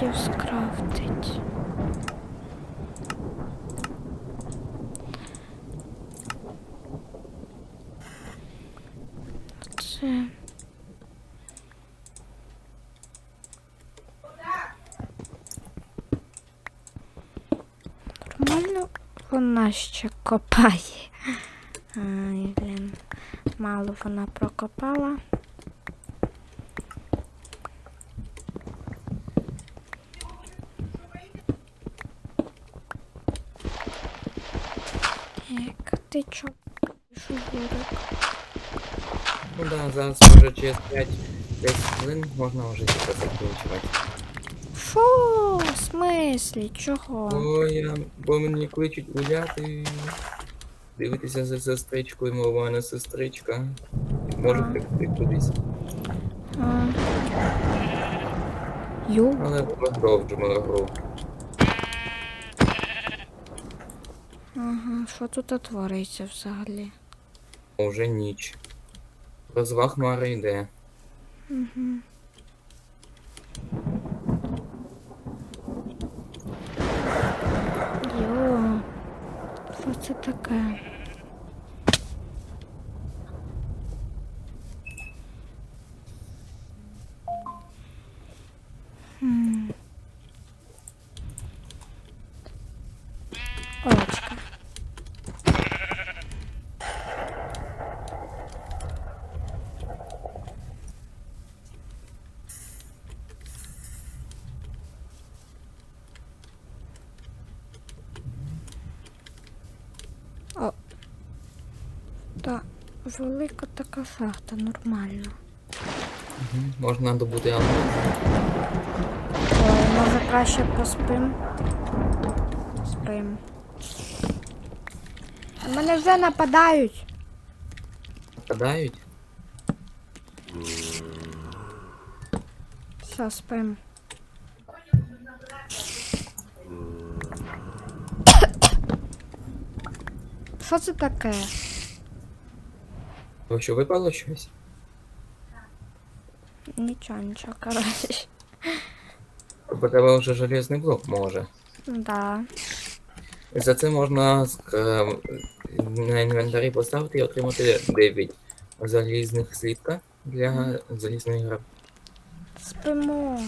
Хотів скрафтить? Це. Нормально вона ще копає. Ай, блін. Мало вона прокопала. Так, ти чо? Ну да, зараз вже через 5 10 хвилин можна вже типу закінчувати. Фу, в смислі, чого? Бо я, бо мені кличуть гуляти. Дивитися за сестричкою, мова в мене сестричка. Можу втекти кудись. А. Ю, Але продовжимо гру. ага, що тут твориться взагалі? Уже ніч. Розваг Мара йде. Угу. Йо, що таке? Хм. Олечка. Та велика така шахта, нормально. Угу. Можна добути алмаз. Може краще поспим. Спим. На мене вже нападають. Нападають. Все, спим. Що це таке? То що випало щось? Нічого, нічого, коротше. Бо тебе вже железний блок може. Да. За це можна е, на інвентарі поставити і отримати 9 залізних слідка для залізної гри. Спимо.